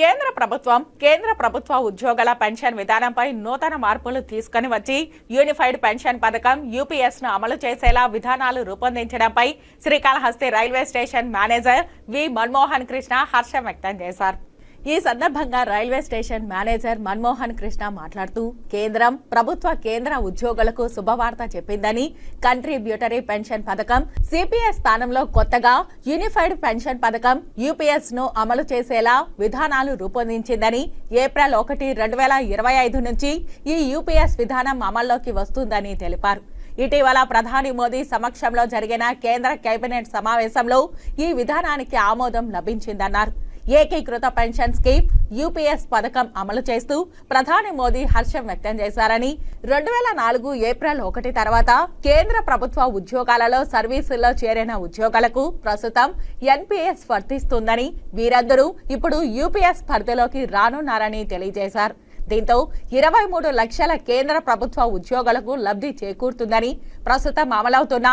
కేంద్ర ప్రభుత్వం కేంద్ర ప్రభుత్వ ఉద్యోగుల పెన్షన్ విధానంపై నూతన మార్పులు తీసుకొని వచ్చి యూనిఫైడ్ పెన్షన్ పథకం యూపీఎస్ను అమలు చేసేలా విధానాలు రూపొందించడంపై Srikalahasti railway station manager V Manmohan Krishna హర్షం వ్యక్తం చేశారు. ఈ సందర్భంగా railway station manager Manmohan Krishna మాట్లాడుతూ కేంద్రం ప్రభుత్వ కేంద్ర ఉద్యోగులకు శుభవార్త చెప్పిందని కంట్రిబ్యూటరీ పెన్షన్ పథకం సిపిఎస్ స్థానంలో కొత్తగా యూనిఫైడ్ పెన్షన్ పథకం యూపీఎస్ను అమలు చేసేలా విధానాలు రూపొందించిందని ఏప్రిల్ ఒకటి రెండు వేల ఇరవై ఐదు నుంచి ఈ యూపీఎస్ విధానం అమల్లోకి వస్తుందని తెలిపారు. ఇటీవల ప్రధాని మోదీ సమక్షంలో జరిగిన కేంద్ర కేబినెట్ సమావేశంలో ఈ విధానానికి ఆమోదం లభించిందన్నారు. ఏకీకృత పెన్షన్ స్కీమ్ యూపీఎస్ పథకం అమలు చేస్తూ ప్రధాని మోదీ హర్షం వ్యక్తం చేశారని రెండు వేల నాలుగు ఏప్రిల్ ఒకటి తర్వాత కేంద్ర ప్రభుత్వ ఉద్యోగాలలో సర్వీసుల్లో చేరిన ఉద్యోగాలకు ప్రస్తుతం ఎన్పీఎస్ వర్తిస్తుందని వీరందరూ ఇప్పుడు యూపీఎస్ పరిధిలోకి రానున్నారని తెలియజేశారు. దీంతో ఇరవై మూడు లక్షల కేంద్ర ప్రభుత్వ ఉద్యోగులకు లబ్ధి చేకూరుతుందని ప్రస్తుతం అమలవుతున్న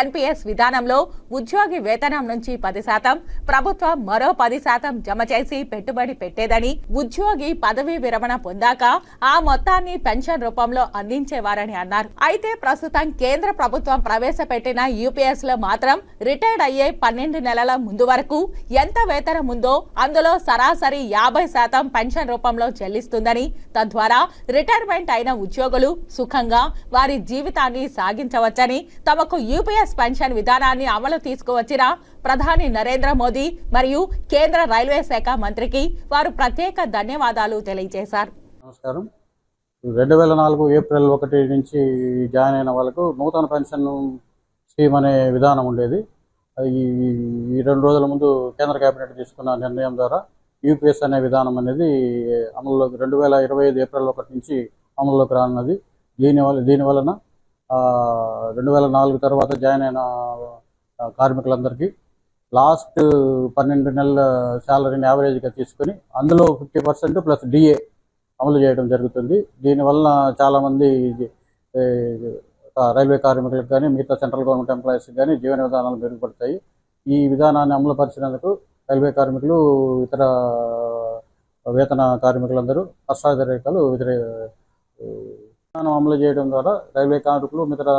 ఎన్పీఎస్ విధానంలో ఉద్యోగి వేతనం నుంచి పది శాతం ప్రభుత్వం మరో పది శాతం జమ చేసి పెట్టుబడి పెట్టేదని ఉద్యోగి పదవీ విరమణ పొందాక ఆ మొత్తాన్ని పెన్షన్ రూపంలో అందించేవారని అన్నారు. అయితే ప్రస్తుతం కేంద్ర ప్రభుత్వం ప్రవేశపెట్టిన యూపీఎస్లో మాత్రం రిటైర్డ్ అయ్యే పన్నెండు నెలల ముందు వరకు ఎంత వేతనం ఉందో అందులో సరాసరి యాభై శాతం పెన్షన్ రూపంలో చెల్లిస్తుందని తద్వారా రిటైర్మెంట్ అయిన ఉద్యోగులు సుఖంగా వారి జీవితాన్ని సాగించవచ్చని తమకు యూపీఎస్ పెన్షన్ విధానాన్ని అమలు తీసుకువచ్చిన ప్రధాని నరేంద్ర మోదీ మరియు కేంద్ర రైల్వే శాఖ మంత్రికి వారు ప్రత్యేక ధన్యవాదాలు తెలియజేశారు. నమస్కారం. రెండు వేల నాలుగు ఏప్రిల్ ఒకటి నుంచి జాయిన్ అయిన వాళ్ళకు నూతన పెన్షన్ స్కీమ్ అనే విధానం ఉండేది. ఈ- ఈ రెండు రోజుల ముందు కేంద్ర కేబినెట్ తీసుకున్న నిర్ణయం ద్వారా యూపీఎస్ అనే విధానం అనేది అమల్లోకి రెండు వేల ఇరవై ఐదు ఏప్రిల్ ఒకటి నుంచి అమల్లోకి రానున్నది. దీనివల్ల దీని వలన రెండు వేల నాలుగు తర్వాత జాయిన్ అయిన కార్మికులందరికీ లాస్ట్ పన్నెండు నెలల శాలరీని యావరేజ్గా తీసుకొని అందులో ఫిఫ్టీ పర్సెంట్ ప్లస్ డిఏ అమలు చేయడం జరుగుతుంది. దీనివల్ల చాలామంది రైల్వే కార్మికులకు కానీ మిగతా సెంట్రల్ గవర్నమెంట్ ఎంప్లాయీస్కి కానీ జీవన విధానాలు మెరుగుపడతాయి. ఈ విధానాన్ని అమలుపరిచినందుకు రైల్వే కార్మికులు ఇతర వేతన కార్మికులందరూ హర్షాతిరేకాలు వ్యతిరే విధానం అమలు చేయడం ద్వారా రైల్వే కార్మికులు ఇతర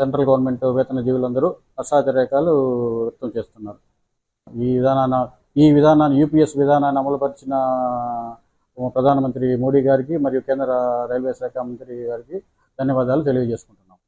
సెంట్రల్ గవర్నమెంట్ వేతన జీవులందరూ హర్షాతిరేకాలు వ్యక్తం చేస్తున్నారు. ఈ విధానాన్ని ఈ విధానాన్ని యూపీఎస్ విధానాన్ని అమలుపరిచిన ప్రధానమంత్రి మోడీ గారికి మరియు కేంద్ర రైల్వే శాఖ మంత్రి గారికి ధన్యవాదాలు తెలియజేసుకుంటున్నాం.